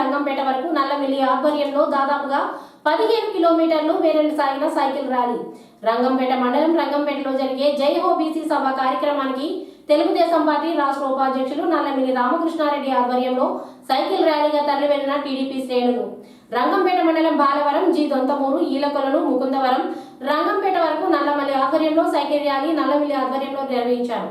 రంగంపేట వరకు నల్లమిల్లి ఆధ్వర్యంలో దాదాపుగా పదిహేను కిలోమీటర్లు వేరెండు సాగిన సైకిల్ ర్యాలీ. రంగంపేట మండలం రంగంపేటలో జరిగే జై హో బీసీ సభ కార్యక్రమానికి తెలుగుదేశం పార్టీ రాష్ట్ర ఉపాధ్యక్షులు నల్లమిల్లి రామకృష్ణారెడ్డి ఆధ్వర్యంలో సైకిల్ ర్యాలీగా తరలివెళ్ళిన టీడీపీ శ్రేణులు. రంగంపేట మండలం బాలవరం జి దొంతమూరు ఈలకొలను ముకుందవరం రంగంపేట వరకు నల్లమల్లి ఆధ్వర్యంలో సైకిల్ ర్యాలీ నల్లమిల్లి ఆధ్వర్యంలో నిర్వహించారు.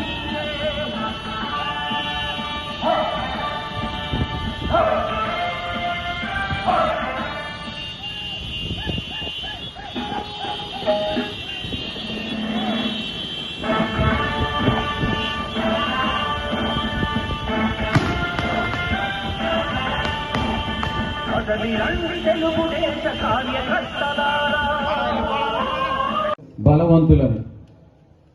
బలవంతులని.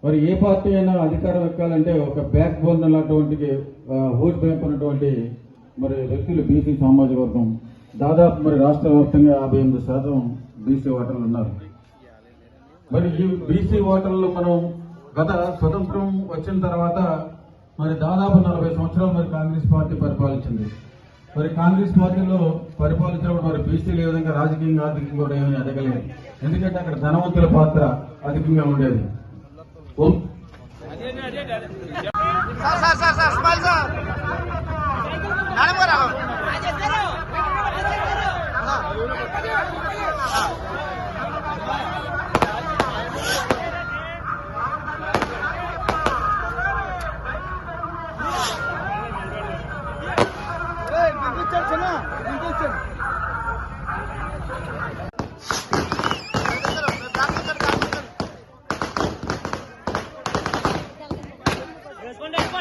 మరి ఏ పార్టీ అయినా అధికారం ఎక్కాలంటే ఒక బ్యాక్ బోన్ అన్నటువంటి ఓట్ బ్యాంక్ ఉన్నటువంటి మరి వ్యక్తులు బీసీ సామాజిక వర్గం దాదాపు మరి రాష్ట్ర వ్యాప్తంగా యాభై ఎనిమిది శాతం బీసీ ఓటర్లు ఉన్నారు. మరి ఈ బీసీ ఓటర్లు మనం గత స్వతంత్రం వచ్చిన తర్వాత మరి దాదాపు నలభై సంవత్సరాలు మరి కాంగ్రెస్ పార్టీ పరిపాలించింది. మరి కాంగ్రెస్ పార్టీలో పరిపాలించడం మరి బీసీలు ఏ విధంగా రాజకీయంగా ఆర్థికంగా కూడా ఏమీ ఎదగలేదు. ఎందుకంటే అక్కడ ధనవంతుల పాత్ర అధికంగా ఉండేది.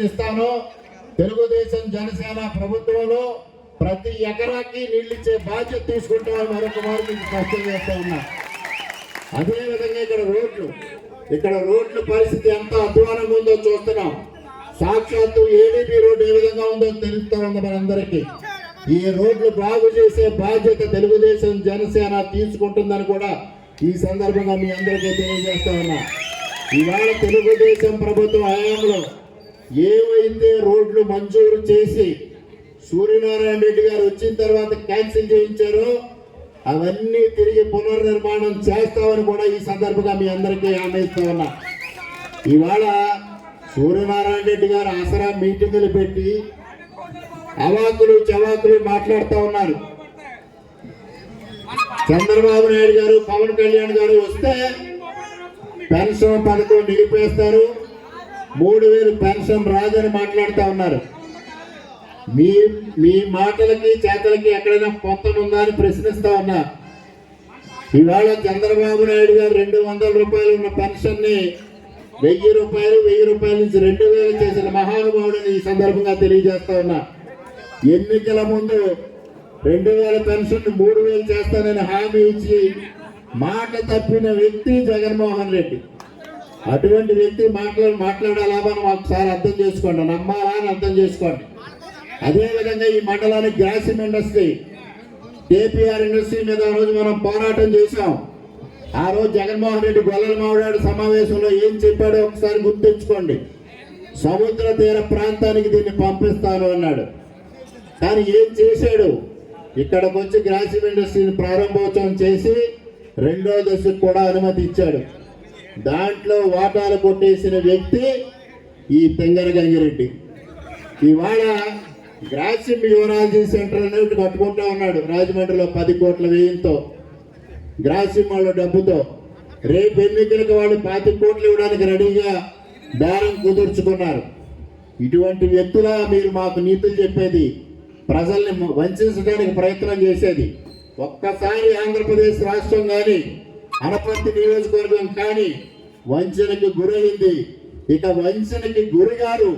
ఇస్తాను తెలుగుదేశం జనసేన ప్రభుత్వంలో ప్రతి ఎకరాకి నీళ్ళిచ్చే బాధ్యత తీసుకుంటామని మరొక మారు మీకు స్పష్టం చేస్తా ఉన్నా. అదే విధంగా ఇక్కడ రోడ్లు. ఇక్కడ రోడ్ల పరిస్థితి ఎంత అధ్వానంగా ఉందో చూస్తున్నాం. సాక్షాత్తు ఏడీపీ రోడ్డు ఏ విధంగా ఉందో తెలుస్తా ఉంది మనందరికీ ఈ రోడ్లు బాగు చేసే బాధ్యత తెలుగుదేశం జనసేన తీసుకుంటుందని కూడా ఈ సందర్భంగా మీ అందరికీ తెలియజేస్తా ఉన్నా. ఇవాళ తెలుగుదేశం ప్రభుత్వం హయాంలో ఏమైందే రోడ్లు మంజూరు చేసి సూర్యనారాయణ రెడ్డి గారు వచ్చిన తర్వాత క్యాన్సిల్ చేయించారో అవన్నీ తిరిగి పునర్నిర్మాణం చేస్తామని కూడా ఈ సందర్భంగా మీ అందరికీ హామీ ఉన్నా. ఇవాళ సూర్యనారాయణ రెడ్డి గారు ఆసరా మీటింగులు పెట్టి అవాకులు చవాకులు మాట్లాడుతూ ఉన్నారు. చంద్రబాబు నాయుడు గారు పవన్ కళ్యాణ్ గారు వస్తే పెన్షన్ పథకం నిలిపేస్తారు. మూడు వేలు పెన్షన్ రాదని మాట్లాడుతూ ఉన్నారు. మీ మీ మాటలకి చేతలకి ఎక్కడైనా పొంతం ఉందా అని ప్రశ్నిస్తా ఉన్నా. ఇవాళ చంద్రబాబు నాయుడు గారు రెండు వందల రూపాయలు ఉన్న పెన్షన్ని వెయ్యి రూపాయలు వెయ్యి రూపాయల నుంచి రెండు వేలు చేసిన మహానుభావుడిని ఈ సందర్భంగా తెలియజేస్తా ఉన్నా. ఎన్నికల ముందు రెండు వేల పెన్షన్ మూడు వేలు చేస్తానని హామీ ఇచ్చి మాట తప్పిన వ్యక్తి జగన్మోహన్ రెడ్డి. అటువంటి వ్యక్తి మాట్లాడి మాట్లాడే మనం ఒకసారి అర్థం చేసుకోండి. నమ్మాలా అని అర్థం చేసుకోండి. అదేవిధంగా ఈ మండలానికి గ్రాసిమ్ ఇండస్ట్రీ కేపీఆర్ ఇండస్ట్రీ మీద ఆ రోజు మనం పోరాటం చేశాం. ఆ రోజు జగన్మోహన్ రెడ్డి గొల్లల మావిడాడు సమావేశంలో ఏం చెప్పాడో ఒకసారి గుర్తుంచుకోండి. సముద్ర తీర ప్రాంతానికి దీన్ని పంపిస్తాను అన్నాడు. కానీ ఏం చేశాడు? ఇక్కడికి వచ్చి గ్రాసిమ్ ఇండస్ట్రీని ప్రారంభోత్సవం చేసి రెండో దశకు కూడా అనుమతి ఇచ్చాడు. దాంట్లో వాటాలు కొట్టేసిన వ్యక్తి ఈ తెంగర గంగిరెడ్డి. ఇవాళ గ్రాసిమ్ యూరాలజీ సెంటర్ అనేది కట్టుకుంటా ఉన్నాడు. రాజమండ్రిలో పది కోట్ల వ్యయంతో గ్రాసిమ్ వాళ్ళ డబ్బుతో. రేపు ఎన్నికలకు వాళ్ళు పాతి కోట్లు ఇవ్వడానికి రెడీగా బేరం కుదుర్చుకున్నారు. ఇటువంటి వ్యక్తుల మీరు మాకు నీతులు చెప్పేది ప్రజల్ని వంచడానికి ప్రయత్నం చేసేది. ఒక్కసారి ఆంధ్రప్రదేశ్ రాష్ట్రం కానీ అనపర్తి నియోజకవర్గం కానీ వంచనకి గురైంది ఇక వంచనకి గురిగారు